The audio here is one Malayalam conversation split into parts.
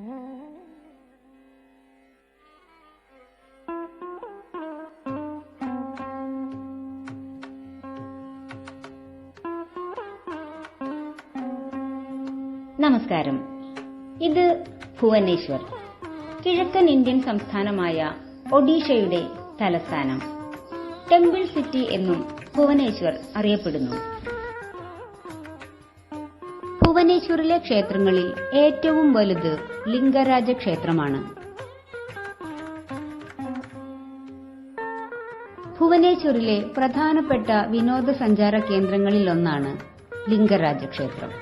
നമസ്കാരം. ഇത് ഭുവനേശ്വർ കിഴക്കൻ ഇന്ത്യൻ സംസ്ഥാനമായ ഒഡീഷയുടെ തലസ്ഥാനം. ടെമ്പിൾ സിറ്റി എന്നും ഭുവനേശ്വർ അറിയപ്പെടുന്നു. ഭുവനേശ്വറിലെ ക്ഷേത്രങ്ങളിൽ ഏറ്റവും വലുത് ലിംഗരാജ ക്ഷേത്രമാണ്. ഭുവനേശ്വറിലെ പ്രധാനപ്പെട്ട വിനോദസഞ്ചാര കേന്ദ്രങ്ങളിലൊന്നാണ് ലിംഗരാജ ക്ഷേത്രം.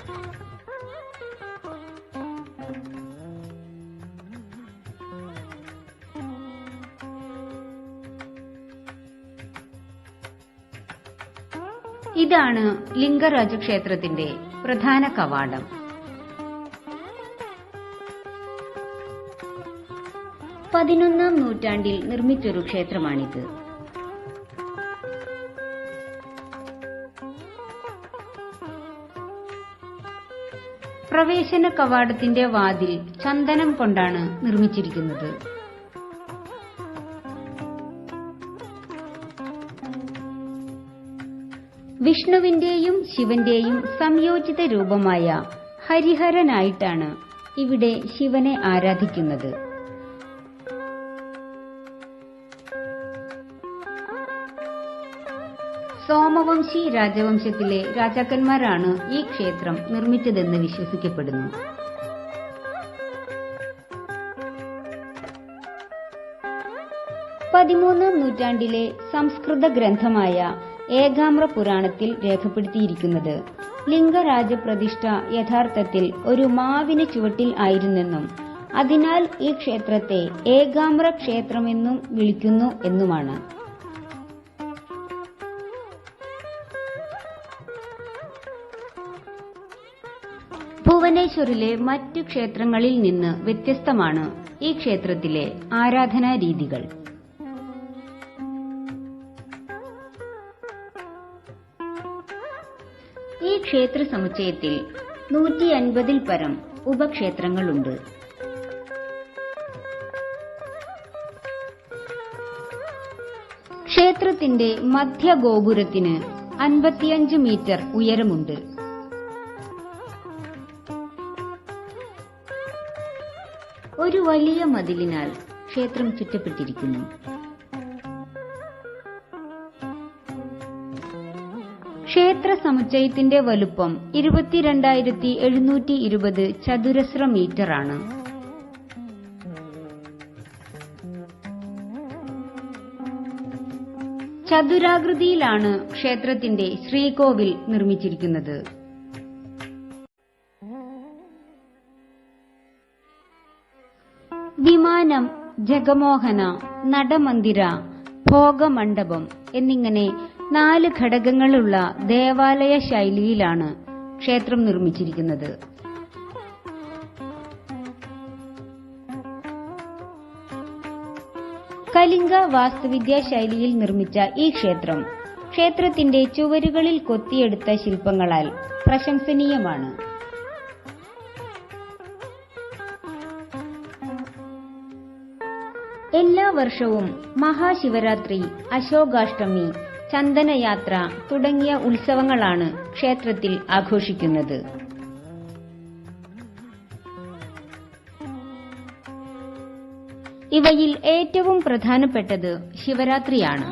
ഇതാണ് ലിംഗരാജ ക്ഷേത്രത്തിന്റെ പ്രധാന കവാടം. പതിനൊന്നാം നൂറ്റാണ്ടിൽ നിർമ്മിച്ചൊരു ക്ഷേത്രമാണിത്. പ്രവേശന കവാടത്തിന്റെ വാതിൽ ചന്ദനം കൊണ്ടാണ് നിർമ്മിച്ചിരിക്കുന്നത്. വിഷ്ണുവിന്റെയും ശിവന്റെയും സംയോജിത രൂപമായ ഹരിഹരനായിട്ടാണ് ഇവിടെ ശിവനെ ആരാധിക്കുന്നത്. സോമവംശി രാജവംശത്തിലെ രാജാക്കന്മാരാണ് ഈ ക്ഷേത്രം നിർമ്മിച്ചതെന്ന് വിശ്വസിക്കപ്പെടുന്നു. പതിമൂന്നാം നൂറ്റാണ്ടിലെ സംസ്കൃത ഗ്രന്ഥമായ ഏകാമ്ര പുരാണത്തിൽ രേഖപ്പെടുത്തിയിരിക്കുന്നത് ലിംഗരാജപ്രതിഷ്ഠ യഥാർത്ഥത്തിൽ ഒരു മാവിന് ചുവട്ടിൽ ആയിരുന്നെന്നും അതിനാൽ ഈ ക്ഷേത്രത്തെ ഏകാമ്ര ക്ഷേത്രമെന്നും വിളിക്കുന്നു എന്നുമാണ്. ഭുവനേശ്വറിലെ മറ്റു ക്ഷേത്രങ്ങളിൽ നിന്ന് വ്യത്യസ്തമാണ് ഈ ക്ഷേത്രത്തിലെ ആരാധനാ രീതികൾ. ഈ ക്ഷേത്ര സമുച്ചയത്തിൽ നൂറ്റി അൻപതിൽ പരം ഉപക്ഷേത്രങ്ങളുണ്ട്. ക്ഷേത്രത്തിന്റെ മധ്യഗോപുരത്തിന് അൻപത്തിയഞ്ച് മീറ്റർ ഉയരമുണ്ട്. ഒരു വലിയ മതിലിനാൽ ക്ഷേത്രം ചുറ്റപ്പെട്ടിരിക്കുന്നു. ക്ഷേത്ര സമുച്ചയത്തിന്റെ വലുപ്പം ഇരുപത്തിരണ്ടായിരത്തി എഴുന്നൂറ്റി ഇരുപത് ചതുരശ്ര മീറ്ററാണ്. ചതുരാകൃതിയിലാണ് ക്ഷേത്രത്തിന്റെ ശ്രീകോവിൽ നിർമ്മിച്ചിരിക്കുന്നത്. വിമാനം ജഗമോഹന നടമന്ദിര ഭോഗമണ്ഡപം എന്നിങ്ങനെ നാല് ഘടകങ്ങളുള്ള ദേവാലയ ശൈലിയിലാണ് ക്ഷേത്രം നിർമ്മിച്ചിരിക്കുന്നത്. കലിംഗ വാസ്തുവിദ്യാ ശൈലിയിൽ നിർമ്മിച്ച ഈ ക്ഷേത്രം ക്ഷേത്രത്തിന്റെ ചുവരുകളിൽ കൊത്തിയെടുത്ത ശില്പങ്ങളാൽ പ്രശംസനീയമാണ്. എല്ലാ വർഷവും മഹാശിവരാത്രി അശോകാഷ്ടമി ചന്ദനയാത്ര തുടങ്ങിയ ഉത്സവങ്ങളാണ് ക്ഷേത്രത്തിൽ ആഘോഷിക്കുന്നത്. ഇവയിൽ ഏറ്റവും പ്രധാനപ്പെട്ടത് ശിവരാത്രിയാണ്.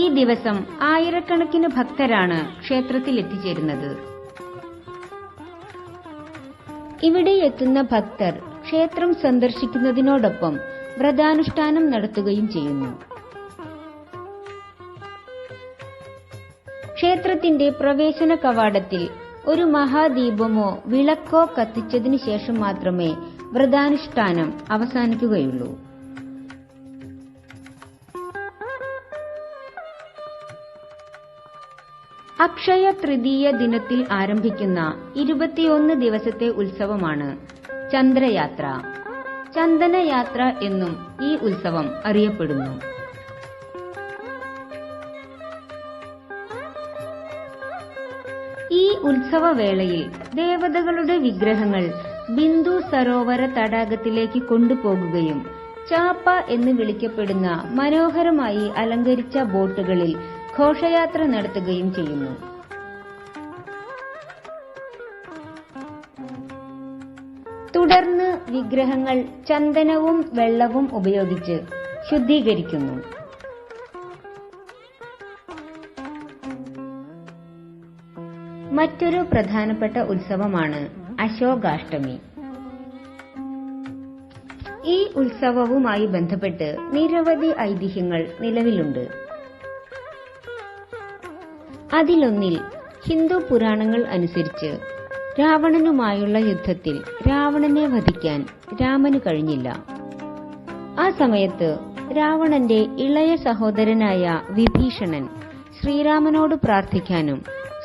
ഈ ദിവസം ആയിരക്കണക്കിന് ഭക്തരാണ് ക്ഷേത്രത്തിൽ എത്തിച്ചേരുന്നത്. ഇവിടെ എത്തുന്ന ഭക്തർ ക്ഷേത്രം സന്ദർശിക്കുന്നതിനോടൊപ്പം വ്രതാനുഷ്ഠാനം നടത്തുകയും ചെയ്യുന്നു. ക്ഷേത്രത്തിന്റെ പ്രവേശന കവാടത്തിൽ ഒരു മഹാദീപമോ വിളക്കോ കത്തിച്ചതിനു ശേഷം മാത്രമേ വ്രതാനുഷ്ഠാനം അവസാനിക്കുകയുള്ളൂ. അക്ഷയ തൃതീയ ദിനത്തിൽ ആരംഭിക്കുന്ന ഇരുപത്തിയൊന്ന് ദിവസത്തെ ഉത്സവമാണ് ചന്ദ്രയാത്ര. ചന്ദനയാത്ര എന്നും ഈ ഉത്സവം അറിയപ്പെടുന്നു. ഈ ഉത്സവവേളയിൽ ദേവതകളുടെ വിഗ്രഹങ്ങൾ ബിന്ദു സരോവര തടാകത്തിലേക്ക് കൊണ്ടുപോകുകയും ചാപ്പ എന്ന് വിളിക്കപ്പെടുന്ന മനോഹരമായി അലങ്കരിച്ച ബോട്ടുകളിൽ ഘോഷയാത്ര നടത്തുകയും ചെയ്യുന്നു. തുടർന്ന് വിഗ്രഹങ്ങൾ ചന്ദനവും വെള്ളവും ഉപയോഗിച്ച് ശുദ്ധീകരിക്കുന്നു. മറ്റൊരു പ്രധാനപ്പെട്ട ഉത്സവമാണ് അശോകാഷ്ടമി. ഈ ഉത്സവവുമായി ബന്ധപ്പെട്ട് നിരവധി ഐതിഹ്യങ്ങൾ നിലവിലുണ്ട്. അതിലൊന്നിൽ ഹിന്ദു പുരാണങ്ങൾ അനുസരിച്ച് രാവണനുമായുള്ള യുദ്ധത്തിൽ രാവണനെ വധിക്കാൻ രാമന് കഴിഞ്ഞില്ല. ആ സമയത്ത് രാവണന്റെ ഇളയ സഹോദരനായ വിഭീഷണൻ ശ്രീരാമനോട് പ്രാർത്ഥിക്കാനും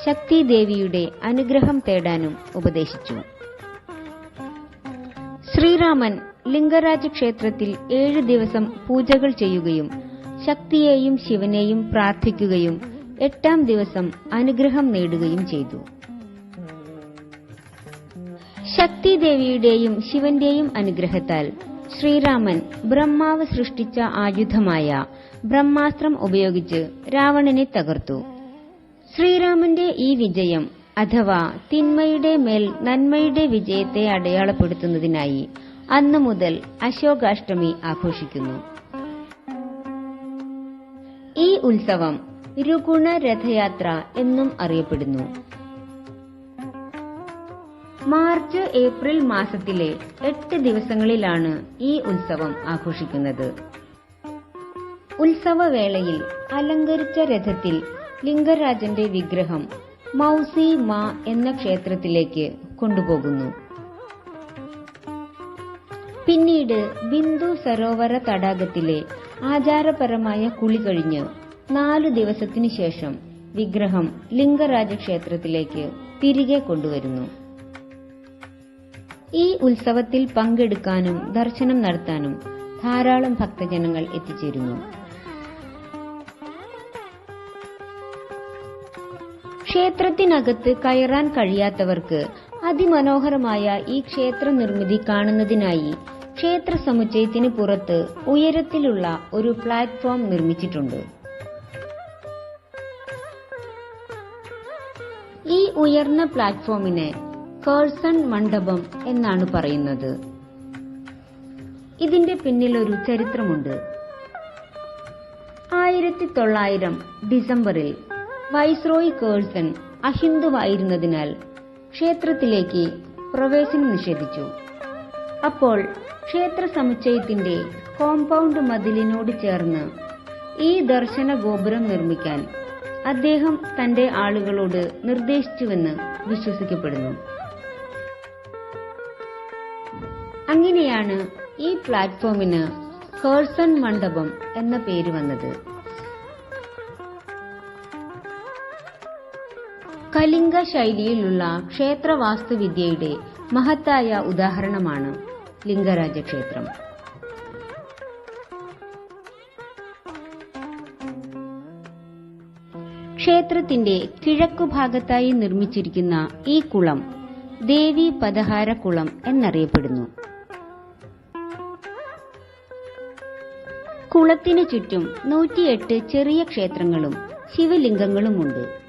ശക്തിദേവിയുടെ അനുഗ്രഹം തേടാനും ഉപദേശിച്ചു. ശ്രീരാമൻ ലിംഗരാജ ക്ഷേത്രത്തിൽ ഏഴ് ദിവസം പൂജകൾ ചെയ്യുകയും ശക്തിയെയും ശിവനെയും പ്രാർത്ഥിക്കുകയും എട്ടാം ദിവസം അനുഗ്രഹം നേടുകയും ചെയ്തു. ശക്തിദേവിയുടെയും ശിവന്റെയും അനുഗ്രഹത്താൽ ശ്രീരാമൻ ബ്രഹ്മാവ് സൃഷ്ടിച്ച ആയുധമായ ബ്രഹ്മാസ്ത്രം ഉപയോഗിച്ച് രാവണനെ തകർത്തു. ശ്രീരാമന്റെ ഈ വിജയം അഥവാ തിന്മയുടെ മേൽ നന്മയുടെ വിജയത്തെ അടയാളപ്പെടുത്തുന്നതിനായി അന്നു മുതൽ അശോകാഷ്ടമി ആഘോഷിക്കുന്നു. ഈ ഉത്സവം രുഗുണ രഥയാത്ര എന്നും അറിയപ്പെടുന്നു. മാർച്ച് ഏപ്രിൽ മാസത്തിലെ എട്ട് ദിവസങ്ങളിലാണ് ഈ ഉത്സവം ആഘോഷിക്കുന്നത്. ഉത്സവവേളയിൽ അലങ്കരിച്ച രഥത്തിൽ ലിംഗരാജന്റെ വിഗ്രഹം മൗസി മാ എന്ന ക്ഷേത്രത്തിലേക്ക് കൊണ്ടുപോകുന്നു. പിന്നീട് ബിന്ദു സരോവര തടാകത്തിലെ ആചാരപരമായ കുളി കഴിഞ്ഞ് നാലു ദിവസത്തിനു ശേഷം വിഗ്രഹം ലിംഗരാജ ക്ഷേത്രത്തിലേക്ക് തിരികെ കൊണ്ടുവരുന്നു. ഈ ഉത്സവത്തിൽ പങ്കെടുക്കാനും ദർശനം നടത്താനും ധാരാളം ഭക്തജനങ്ങൾ എത്തിച്ചേരുന്നു. ക്ഷേത്രത്തിനകത്ത് കയറാൻ കഴിയാത്തവർക്ക് അതിമനോഹരമായ ഈ ക്ഷേത്ര നിർമ്മിതി കാണുന്നതിനായി ക്ഷേത്ര സമുച്ചയത്തിന് പുറത്ത് ഉയരത്തിലുള്ള ഒരു പ്ലാറ്റ്ഫോം നിർമ്മിച്ചിട്ടുണ്ട്. ഈ ഉയർന്ന പ്ലാറ്റ്ഫോമിനെ കേഴ്സൺ മണ്ഡപം എന്നാണ് പറയുന്നത്. ഇതിന്റെ പിന്നിൽ ഒരു ചരിത്രമുണ്ട്. ആയിരത്തി തൊള്ളായിരം ഡിസംബറിൽ വൈസ്രോയി കേഴ്സൺ അഹിന്ദുവായിരുന്നതിനാൽ ക്ഷേത്രത്തിലേക്ക് പ്രവേശനം നിഷേധിച്ചു. അപ്പോൾ ക്ഷേത്ര സമുച്ചയത്തിന്റെ കോമ്പൗണ്ട് മതിലിനോട് ചേർന്ന് ഈ ദർശന ഗോപുരം നിർമ്മിക്കാൻ അദ്ദേഹം തന്റെ ആളുകളോട് നിർദ്ദേശിച്ചുവെന്ന് വിശ്വസിക്കപ്പെടുന്നു. അങ്ങനെയാണ് ഈ പ്ലാറ്റ്ഫോമിന് കേഴ്സൺ മണ്ഡപം എന്ന പേര് വന്നത്. കലിംഗ ശൈലിയിലുള്ള ക്ഷേത്ര വാസ്തുവിദ്യയുടെ മഹത്തായ ഉദാഹരണമാണ് ലിംഗരാജ ക്ഷേത്രം ക്ഷേത്രത്തിന്റെ കിഴക്കുഭാഗത്തായി നിർമ്മിച്ചിരിക്കുന്ന ഈ കുളം ദേവി പദഹാര കുളം എന്നറിയപ്പെടുന്നു. കുളത്തിനു ചുറ്റും നൂറ്റിയെട്ട് ചെറിയ ക്ഷേത്രങ്ങളും ശിവലിംഗങ്ങളുമുണ്ട്.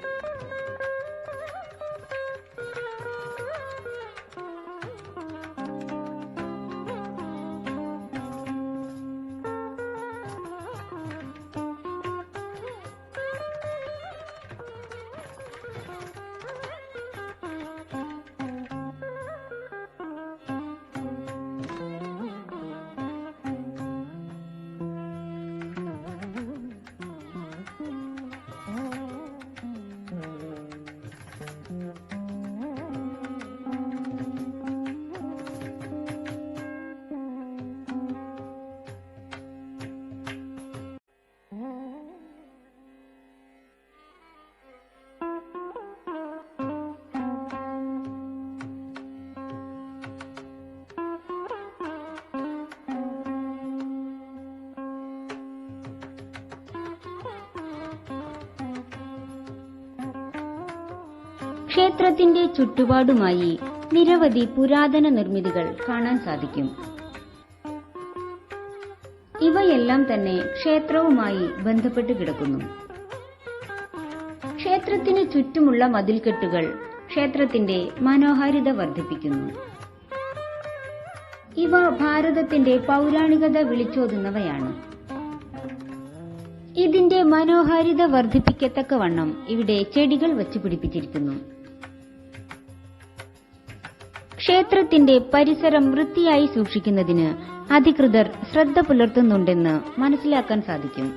ക്ഷേത്രത്തിന്റെ ചുറ്റുപാടുമായി നിരവധി പുരാതന നിർമ്മിതികൾ കാണാൻ സാധിക്കും. ഇവയെല്ലാം തന്നെ ക്ഷേത്രവുമായി ബന്ധപ്പെട്ട് കിടക്കുന്നു. ക്ഷേത്രത്തിന് ചുറ്റുമുള്ള മതിൽക്കെട്ടുകൾ ക്ഷേത്രത്തിന്റെ മനോഹാരിത വർദ്ധിപ്പിക്കുന്നു. ഇവ ഭാരതത്തിന്റെ പൗരാണികത വിളിച്ചോതുന്നവയാണ്. ഇതിന്റെ മനോഹാരിത വർദ്ധിപ്പിക്കത്തക്കവണ്ണം ഇവിടെ ചെടികൾ വച്ചു പിടിപ്പിച്ചിരിക്കുന്നു ക്ഷേത്രത്തിന്റെ പരിസരം വൃത്തിയായി സൂക്ഷിക്കുന്നതിന് അധികൃതർ ശ്രദ്ധ പുലർത്തുന്നുണ്ടെന്ന് മനസ്സിലാക്കാൻ സാധിക്കും.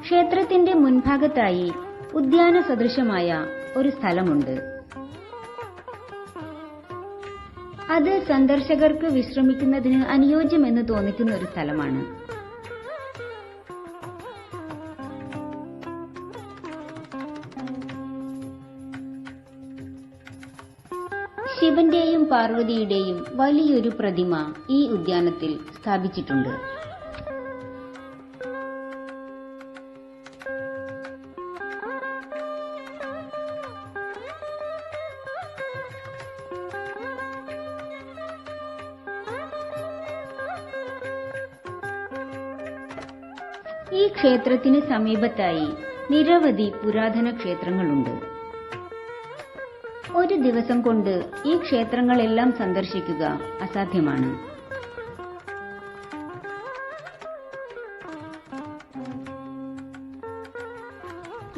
ക്ഷേത്രത്തിന്റെ മുൻഭാഗത്തായി ഉദ്യാന സദൃശമായ ഒരു സ്ഥലമുണ്ട്. അത് സന്ദർശകർക്ക് വിശ്രമിക്കുന്നതിന് അനുയോജ്യമെന്ന് തോന്നിക്കുന്ന ഒരു സ്ഥലമാണ്. പാർവതിയുടെയും വലിയൊരു പ്രതിമ ഈ ഉദ്യാനത്തിൽ സ്ഥാപിച്ചിട്ടുണ്ട്. ഈ ക്ഷേത്രത്തിന് സമീപത്തായി നിരവധി പുരാതന ക്ഷേത്രങ്ങളുണ്ട്. ഒരു ദിവസം കൊണ്ട് ഈ ക്ഷേത്രങ്ങളെല്ലാം സന്ദർശിക്കുക അസാധ്യമാണ്.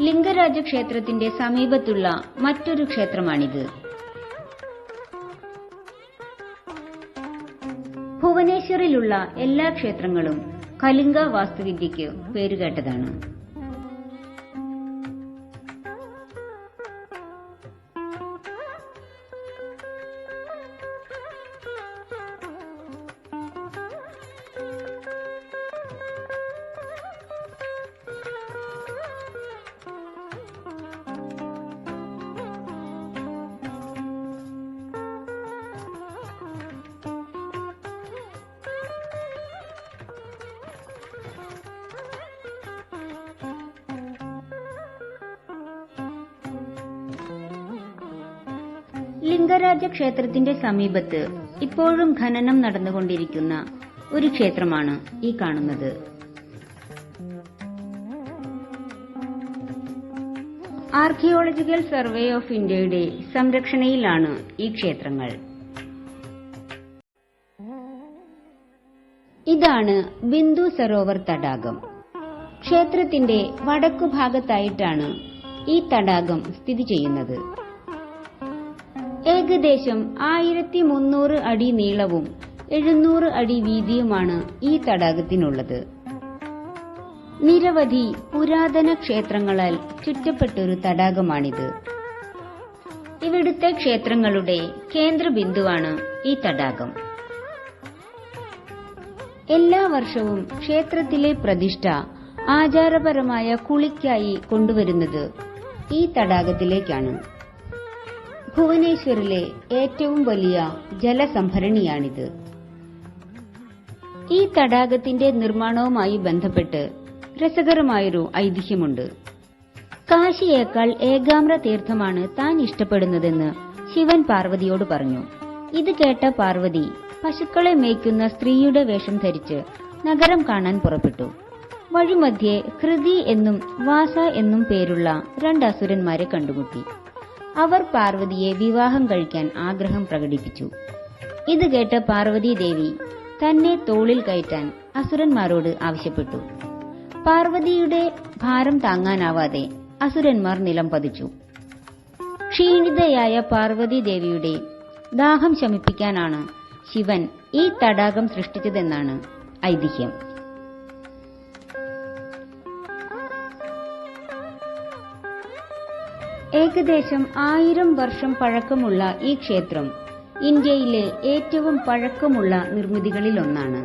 ലിംഗരാജ ക്ഷേത്രത്തിന്റെ സമീപത്തുള്ള മറ്റൊരു ക്ഷേത്രമാണിത്. ഭുവനേശ്വറിലുള്ള എല്ലാ ക്ഷേത്രങ്ങളും കലിംഗ വാസ്തുവിദ്യയ്ക്ക് പേരുകേട്ടതാണ്. ലിംഗരാജ ക്ഷേത്രത്തിന്റെ സമീപത്ത് ഇപ്പോഴും ഖനനം നടന്നുകൊണ്ടിരിക്കുന്ന ഒരു ക്ഷേത്രമാണ് ഈ കാണുന്നത്. ആർക്കിയോളജിക്കൽ സർവേ ഓഫ് ഇന്ത്യയുടെ സംരക്ഷണയിലാണ് ഈ ക്ഷേത്രങ്ങൾ. ഇതാണ് ബിന്ദു സരോവർ തടാകം. ക്ഷേത്രത്തിന്റെ വടക്കു ഭാഗത്തായിട്ടാണ് ഈ തടാകം സ്ഥിതി ചെയ്യുന്നത്. ഏകദേശം ആയിരത്തി മുന്നൂറ് അടി നീളവും എഴുന്നൂറ് അടി വീതിയുമാണ് ഈ തടാകത്തിനുള്ളത്. നിരവധി പുരാതന ക്ഷേത്രങ്ങളാൽ ചുറ്റപ്പെട്ടൊരു തടാകമാണിത്. ഇവിടുത്തെ ക്ഷേത്രങ്ങളുടെ കേന്ദ്രബിന്ദുവാണ് ഈ തടാകം. എല്ലാ വർഷവും ക്ഷേത്രത്തിലെ പ്രതിഷ്ഠ ആചാരപരമായ കുളിക്കായി കൊണ്ടുവരുന്നത് ഈ തടാകത്തിലേക്കാണ്. ഭുവനേശ്വറിലെ ഏറ്റവും വലിയ ജലസംഭരണിയാണിത്. ഈ തടാകത്തിന്റെ നിർമ്മാണവുമായി ബന്ധപ്പെട്ട് രസകരമായൊരു ഐതിഹ്യമുണ്ട്. കാശിയേക്കാൾ ഏകാമ്ര തീർത്ഥമാണ് താൻ ഇഷ്ടപ്പെടുന്നതെന്ന് ശിവൻ പാർവതിയോട് പറഞ്ഞു. ഇത് കേട്ട പാർവതി പശുക്കളെ മേയ്ക്കുന്ന സ്ത്രീയുടെ വേഷം ധരിച്ച് നഗരം കാണാൻ പുറപ്പെട്ടു. വഴിമധ്യേ ഹൃതി എന്നും വാസ എന്നും പേരുള്ള രണ്ട് അസുരന്മാരെ കണ്ടുമുട്ടി. അവർ പാർവതിയെ വിവാഹം കഴിക്കാൻ ആഗ്രഹം പ്രകടിപ്പിച്ചു. ഇത് കേട്ട് പാർവതി ദേവി തന്നെ തോളിൽ കയറ്റാൻ അസുരന്മാരോട് ആവശ്യപ്പെട്ടു. പാർവതിയുടെ ഭാരം താങ്ങാനാവാതെ അസുരന്മാർ നിലം പതിച്ചു. ക്ഷീണിതയായ പാർവതി ദേവിയുടെ ദാഹം ശമിപ്പിക്കാനാണ് ശിവൻ ഈ തടാകം സൃഷ്ടിച്ചതെന്നാണ് ഐതിഹ്യം. ഏകദേശം ആയിരം വർഷം പഴക്കമുള്ള ഈ ക്ഷേത്രം ഇന്ത്യയിലെ ഏറ്റവും പഴക്കമുള്ള നിർമ്മിതികളിലൊന്നാണ്.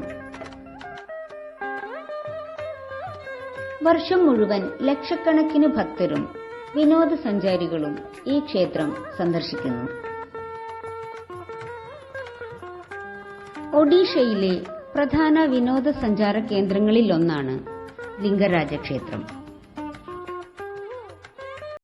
വർഷം മുഴുവൻ ലക്ഷക്കണക്കിന് ഭക്തരും വിനോദസഞ്ചാരികളും ഈ ക്ഷേത്രം സന്ദർശിക്കുന്നു. ഒഡീഷയിലെ പ്രധാന വിനോദസഞ്ചാര കേന്ദ്രങ്ങളിലൊന്നാണ് ലിംഗരാജ ക്ഷേത്രം.